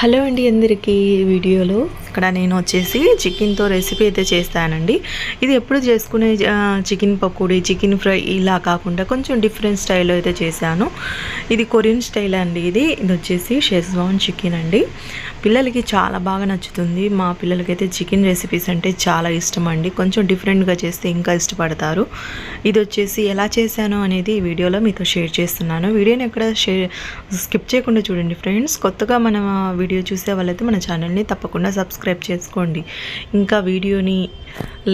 Hello అండి అందరికీ వీడియోలో. ఇక్కడ నేను వచ్చేసి చికెన్తో రెసిపీ అయితే చేస్తానండి. ఇది ఎప్పుడు చేసుకునే చికెన్ పకోడీ చికెన్ ఫ్రై ఇలా కాకుండా కొంచెం డిఫరెంట్ స్టైల్లో అయితే చేశాను. ఇది కొరియన్ స్టైల్ అండి ఇది. ఇది వచ్చేసి షెజ్వాన్ చికెన్ అండి. పిల్లలకి చాలా బాగా నచ్చుతుంది. మా పిల్లలకైతే చికెన్ రెసిపీస్ అంటే చాలా ఇష్టం అండి. కొంచెం డిఫరెంట్గా చేస్తే ఇంకా ఇష్టపడతారు. ఇది వచ్చేసి ఎలా చేశాను అనేది ఈ వీడియోలో మీతో షేర్ చేస్తున్నాను. వీడియోని ఎక్కడ షేర్ స్కిప్ చేయకుండా చూడండి ఫ్రెండ్స్. కొత్తగా మన వీడియో చూసే వాళ్ళైతే మన ఛానల్ని తప్పకుండా సబ్స్క్రైబ్ చేసుకోండి. ఇంకా వీడియోని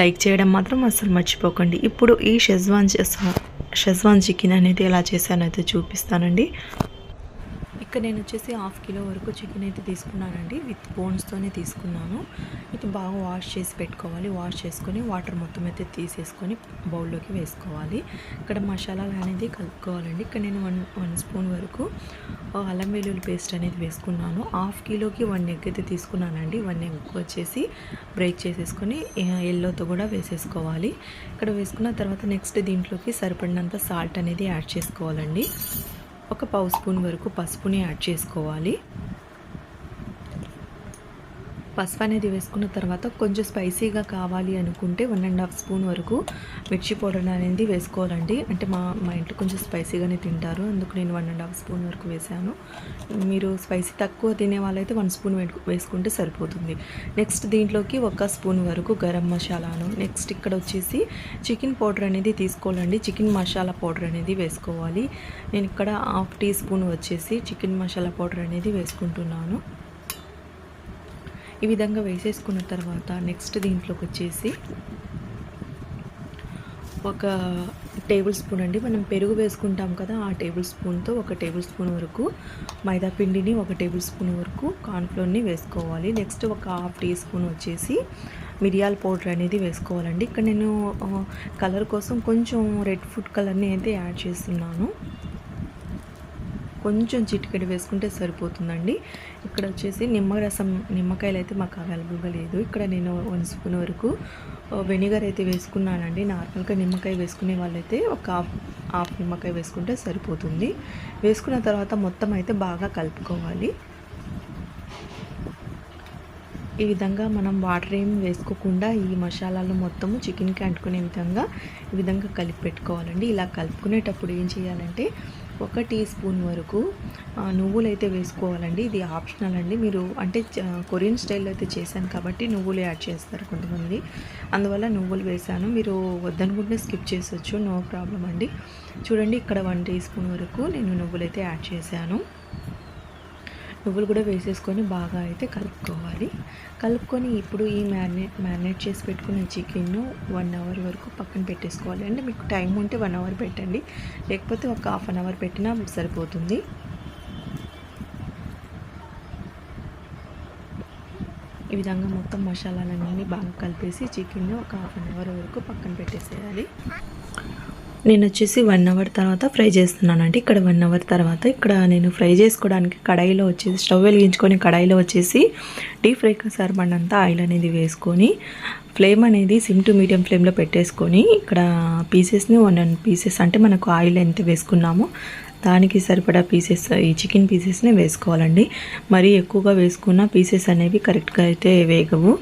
లైక్ చేయడం మాత్రం అస్సలు మర్చిపోకండి. ఇప్పుడు ఈ షెజ్వాన్ షెజ్వాన్ చికెన్ అనేది ఎలా చేశానో అయితే చూపిస్తానండి. ఇక్కడ నేను వచ్చేసి హాఫ్ కిలో వరకు చికెన్ అయితే తీసుకున్నానండి. విత్ బోన్స్తోనే తీసుకున్నాను. ఇది బాగా వాష్ చేసి పెట్టుకోవాలి. వాష్ చేసుకొని వాటర్ మొత్తం అయితే తీసేసుకొని బౌల్లోకి వేసుకోవాలి. ఇక్కడ మసాలాలు అనేది కలుపుకోవాలండి. ఇక్కడ నేను వన్ వన్ స్పూన్ వరకు అల్లం వెల్లుల్లి పేస్ట్ అనేది వేసుకున్నాను. హాఫ్ కిలోకి వన్ ఎగ్ అయితే తీసుకున్నానండి. వన్ ఎగ్ వచ్చేసి బ్రేక్ చేసేసుకొని ఎల్లోతో కూడా వేసేసుకోవాలి. ఇక్కడ వేసుకున్న తర్వాత నెక్స్ట్ దీంట్లోకి సరిపడినంత సాల్ట్ అనేది యాడ్ చేసుకోవాలండి. ఒక పావు స్పూన్ వరకు పసుపుని యాడ్ చేసుకోవాలి. పసుపు అనేది వేసుకున్న తర్వాత కొంచెం స్పైసీగా కావాలి అనుకుంటే వన్ అండ్ హాఫ్ స్పూన్ వరకు మిర్చి పౌడర్ అనేది వేసుకోవాలండి. అంటే మా మా ఇంట్లో కొంచెం స్పైసీగానే తింటారు. అందుకు నేను వన్ అండ్ హాఫ్ స్పూన్ వరకు వేసాను. మీరు స్పైసీ తక్కువ తినే వాళ్ళైతే వన్ స్పూన్ వేసుకుంటే సరిపోతుంది. నెక్స్ట్ దీంట్లోకి ఒక స్పూన్ వరకు గరం మసాలాను. నెక్స్ట్ ఇక్కడ వచ్చేసి చికెన్ పౌడర్ అనేది తీసుకోవాలండి. చికెన్ మసాలా పౌడర్ అనేది వేసుకోవాలి. నేను ఇక్కడ హాఫ్ టీ స్పూన్ వచ్చేసి చికెన్ మసాలా పౌడర్ అనేది వేసుకుంటున్నాను. ఈ విధంగా వేసేసుకున్న తర్వాత నెక్స్ట్ దీంట్లోకి వచ్చేసి ఒక టేబుల్ స్పూన్ అండి. మనం పెరుగు వేసుకుంటాం కదా ఆ టేబుల్ స్పూన్తో ఒక టేబుల్ స్పూన్ వరకు మైదా పిండిని ఒక టేబుల్ స్పూన్ వరకు కార్న్ఫ్లోర్ని వేసుకోవాలి. నెక్స్ట్ ఒక హాఫ్ టీ స్పూన్ వచ్చేసి మిరియాల పౌడర్ అనేది వేసుకోవాలండి. ఇక్కడ నేను కలర్ కోసం కొంచెం రెడ్ ఫుడ్ కలర్ని అయితే యాడ్ చేస్తున్నాను. కొంచెం చిటికెడు వేసుకుంటే సరిపోతుందండి. ఇక్కడ వచ్చేసి నిమ్మరసం నిమ్మకాయలు అయితే మాకు అవైలబుల్గా లేదు. ఇక్కడ నేను వన్ స్పూన్ వరకు వెనిగర్ అయితే వేసుకున్నానండి. నార్మల్గా నిమ్మకాయ వేసుకునే వాళ్ళైతే ఒక హాఫ్ హాఫ్ నిమ్మకాయ వేసుకుంటే సరిపోతుంది. వేసుకున్న తర్వాత మొత్తం అయితే బాగా కలుపుకోవాలి. ఈ విధంగా మనం వాటర్ ఏం వేసుకోకుండా ఈ మసాలాలు మొత్తము చికెన్కి అంటుకునే విధంగా ఈ విధంగా కలిపి పెట్టుకోవాలండి. ఇలా కలుపుకునేటప్పుడు ఏం చేయాలంటే ఒక టీ స్పూన్ వరకు నువ్వులు అయితే వేసుకోవాలండి. ఇది ఆప్షనల్ అండి. మీరు అంటే కొరియన్ స్టైల్లో అయితే చేశాను కాబట్టి నువ్వులు యాడ్ చేస్తారు కొంతమంది. అందువల్ల నువ్వులు వేసాను మీరు వద్దనుకుంటే స్కిప్ చేసొచ్చు. నో ప్రాబ్లం అండి. చూడండి ఇక్కడ వన్ టీ స్పూన్ వరకు నేను నువ్వులు అయితే యాడ్ చేశాను. నువ్వులు కూడా వేసేసుకొని బాగా అయితే కలుపుకోవాలి. కలుపుకొని ఇప్పుడు ఈ మ్యారినేట్ మ్యారినేట్ చేసి పెట్టుకున్న చికెన్ వన్ అవర్ వరకు పక్కన పెట్టేసుకోవాలి. అంటే మీకు టైం ఉంటే వన్ అవర్ పెట్టండి. లేకపోతే ఒక హాఫ్ అన్ అవర్ పెట్టినా సరిపోతుంది. ఈ విధంగా మొత్తం మసాలాలన్నీ బాగా కలిపేసి చికెన్ ఒక హాఫ్ అన్ అవర్ వరకు పక్కన పెట్టేసేయాలి. నేను వచ్చేసి వన్ అవర్ తర్వాత ఫ్రై చేస్తున్నానండి ఇక్కడ వన్ అవర్ తర్వాత ఇక్కడ నేను ఫ్రై చేసుకోవడానికి కడాయిలో వచ్చేసి స్టవ్ వెలిగించుకొని కడాయిలో వచ్చేసి డీప్ ఫ్రైకి సరిపడినంత ఆయిల్ అనేది వేసుకొని ఫ్లేమ్ అనేది సిమ్ టు మీడియం ఫ్లేమ్లో పెట్టేసుకొని ఇక్కడ పీసెస్ని వన్ అండ్ పీసెస్ అంటే మనకు ఆయిల్ ఎంత వేసుకున్నామో దానికి సరిపడా పీసెస్ ఈ చికెన్ పీసెస్ని వేసుకోవాలండి. మరీ ఎక్కువగా వేసుకున్న పీసెస్ అనేవి కరెక్ట్గా అయితే వేగవు.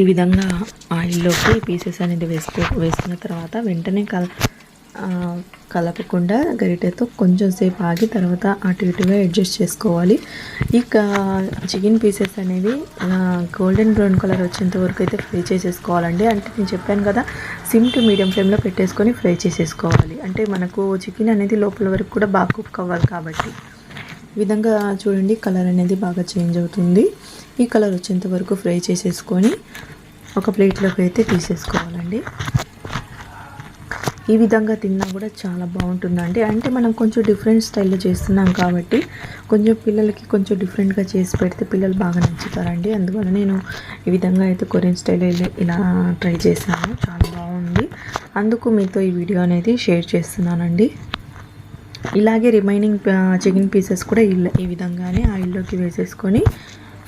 ఈ విధంగా ఆయిల్లోకి పీసెస్ అనేది వేసుకో వేసుకున్న తర్వాత వెంటనే కల కలపకుండా గరిటెతో కొంచెం సేపు ఆగి తర్వాత అటు ఇటుగా అడ్జస్ట్ చేసుకోవాలి. ఇక చికెన్ పీసెస్ అనేవి గోల్డెన్ బ్రౌన్ కలర్ వచ్చేంత వరకు అయితే ఫ్రై చేసేసుకోవాలండి. అంటే నేను చెప్పాను కదా సిమ్ టు మీడియం ఫ్లేమ్లో పెట్టేసుకొని ఫ్రై చేసేసుకోవాలి. అంటే మనకు చికెన్ అనేది లోపల వరకు కూడా బాగా కుక్ అవ్వాలి కాబట్టి. ఈ విధంగా చూడండి కలర్ అనేది బాగా చేంజ్ అవుతుంది. ఈ కలర్ వచ్చేంత వరకు ఫ్రై చేసేసుకొని ఒక ప్లేట్లోకి అయితే తీసేసుకోవాలండి. ఈ విధంగా తిన్నా కూడా చాలా బాగుంటుందండి. అంటే మనం కొంచెం డిఫరెంట్ స్టైల్లో చేస్తున్నాం కాబట్టి కొంచెం పిల్లలకి కొంచెం డిఫరెంట్గా చేసి పెడితే పిల్లలు బాగా నచ్చుతారండి. అందువల్ల నేను ఈ విధంగా అయితే కొరియన్ స్టైల్ ఇలా ట్రై చేశాను. చాలా బాగుంది. అందుకు మీతో ఈ వీడియో అనేది షేర్ చేస్తున్నానండి. ఇలాగే రిమైనింగ్ చికెన్ పీసెస్ కూడా ఇలా ఈ విధంగానే ఆయిల్లోకి వేసేసుకొని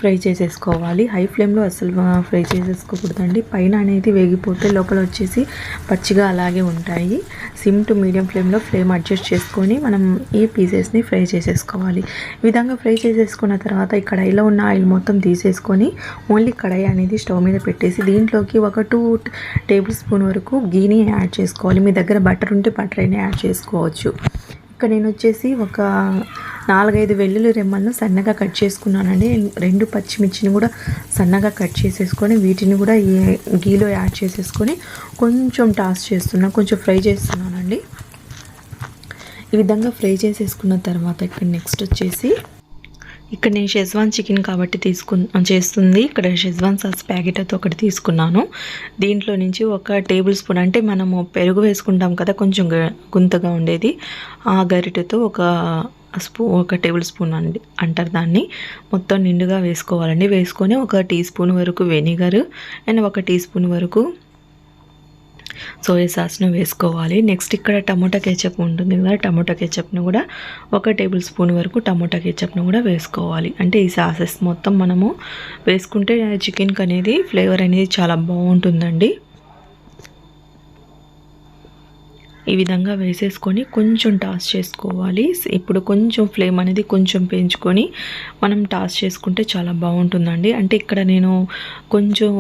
ఫ్రై చేసేసుకోవాలి. హై ఫ్లేమ్లో అసలు ఫ్రై చేసేసుకోకూడదండి. పైన అనేది వేగిపోతే లోపల వచ్చేసి పచ్చిగా అలాగే ఉంటాయి. సిమ్ టు మీడియం ఫ్లేమ్లో ఫ్లేమ్ అడ్జస్ట్ చేసుకొని మనం ఈ పీసెస్ని ఫ్రై చేసేసుకోవాలి. ఈ విధంగా ఫ్రై చేసేసుకున్న తర్వాత ఈ కడాయిలో ఉన్న ఆయిల్ మొత్తం తీసేసుకొని ఓన్లీ కడాయి అనేది స్టవ్ మీద పెట్టేసి దీంట్లోకి ఒక టూ టేబుల్ స్పూన్ వరకు గీని యాడ్ చేసుకోవాలి. మీ దగ్గర బటర్ ఉంటే బటర్ అయినా యాడ్ చేసుకోవచ్చు. ఇక్కడ నేను వచ్చేసి ఒక నాలుగైదు వెల్లుల్లి రెమ్మలను సన్నగా కట్ చేసుకున్నానండి. రెండు పచ్చిమిర్చిని కూడా సన్నగా కట్ చేసేసుకొని వీటిని కూడా ఈ గీలో యాడ్ చేసేసుకొని కొంచెం టాస్ చేస్తున్నా కొంచెం ఫ్రై చేస్తున్నానండి. ఈ విధంగా ఫ్రై చేసేసుకున్న తర్వాత ఇక్కడ నెక్స్ట్ వచ్చేసి ఇక్కడ నేను షెజ్వాన్ చికెన్ కాబట్టి తీసుకు చేస్తుంది. ఇక్కడ షెజ్వాన్ సాస్ ప్యాకెట్ అయితే ఒకటి తీసుకున్నాను. దీంట్లో నుంచి ఒక టేబుల్ స్పూన్ అంటే మనము పెరుగు వేసుకుంటాం కదా కొంచెం గుంతగా ఉండేది. ఆ గరిటెతో ఒక స్పూ ఒక టేబుల్ స్పూన్ అండి అంటారు దాన్ని. మొత్తం నిండుగా వేసుకోవాలండి. వేసుకొని ఒక టీ స్పూన్ వరకు వెనిగర్ అండ్ ఒక టీ స్పూన్ వరకు సోయా సాస్ను వేసుకోవాలి. నెక్స్ట్ ఇక్కడ టమోటా కెచప్ ఉంటుంది కదా టమోటా కెచప్ను కూడా ఒక టేబుల్ స్పూన్ వరకు టమోటా కెచప్ను కూడా వేసుకోవాలి. అంటే ఈ సాసెస్ మొత్తం మనము వేసుకుంటే చికెన్కి అనేది ఫ్లేవర్ అనేది చాలా బాగుంటుందండి. ఈ విధంగా వేసేసుకొని కొంచెం టాస్ చేసుకోవాలి. ఇప్పుడు కొంచెం ఫ్లేమ్ అనేది కొంచెం పెంచుకొని మనం టాస్ చేసుకుంటే చాలా బాగుంటుందండి. అంటే ఇక్కడ నేను కొంచెం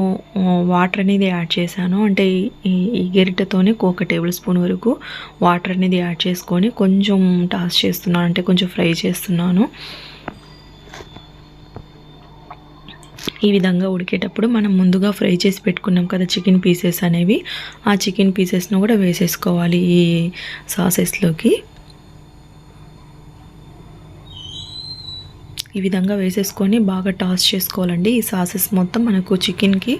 వాటర్ అనేది యాడ్ చేశాను. అంటే ఈ గెరిటతోనే ఒక టేబుల్ స్పూన్ వరకు వాటర్ అనేది యాడ్ చేసుకొని కొంచెం టాస్ చేస్తున్నాను. అంటే కొంచెం ఫ్రై చేస్తున్నాను. ఈ విధంగా ఉడికేటప్పుడు మనం ముందుగా ఫ్రై చేసి పెట్టుకున్నాం కదా చికెన్ పీసెస్ అనేవి. ఆ చికెన్ పీసెస్ను కూడా వేసేసుకోవాలి ఈ సాసెస్లోకి. ఈ విధంగా వేసేసుకొని బాగా టాస్ చేసుకోవాలండి. ఈ సాసెస్ మొత్తం మనకు చికెన్కి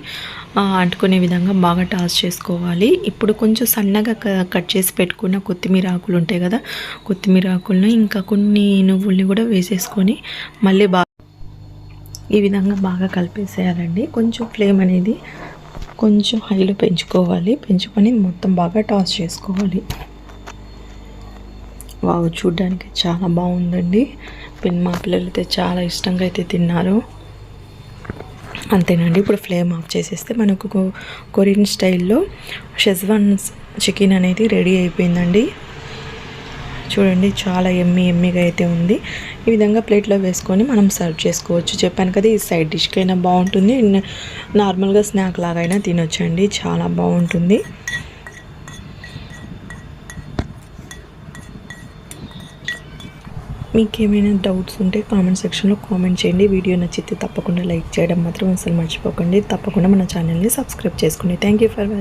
అంటుకునే విధంగా బాగా టాస్ చేసుకోవాలి. ఇప్పుడు కొంచెం సన్నగా క- కట్ చేసి పెట్టుకున్న కొత్తిమీర ఆకులు ఉంటాయి కదా కొత్తిమీర ఆకులను ఇంకా కొన్ని నువ్వుల్ని కూడా వేసేసుకొని మళ్ళీ బాగా ఈ విధంగా బాగా కలిపేసేయాలండి. కొంచెం ఫ్లేమ్ అనేది కొంచెం హైలో పెంచుకోవాలి. పెంచుకొని మొత్తం బాగా టాస్ చేసుకోవాలి. వావ్ చూడ్డానికి చాలా బాగుందండి. పిన్ మా పిల్లలు అయితే చాలా ఇష్టంగా అయితే తిన్నారు. అంతేనండి. ఇప్పుడు ఫ్లేమ్ ఆఫ్ చేసేస్తే మనకు కొ- కొరియన్ స్టైల్లో షెజ్వాన్ చికెన్ అనేది రెడీ అయిపోయిందండి. చూడండి చాలా ఎమ్మి ఎమ్మిగా అయితే ఉంది. ఈ విధంగా ప్లేట్లో వేసుకొని మనం సర్వ్ చేసుకోవచ్చు. చెప్పాను కదా ఈ సైడ్ డిష్కి అయినా బాగుంటుంది నార్మల్గా స్నాక్ లాగా అయినా తినొచ్చండి. చాలా బాగుంటుంది. మీకు ఏమైనా డౌట్స్ ఉంటే కామెంట్ సెక్షన్లో కామెంట్ చేయండి. వీడియో నచ్చితే తప్పకుండా లైక్ చేయడం మాత్రం అసలు మర్చిపోకండి. తప్పకుండా మన ఛానల్ని సబ్స్క్రైబ్ చేసుకోండి. Thank you for watching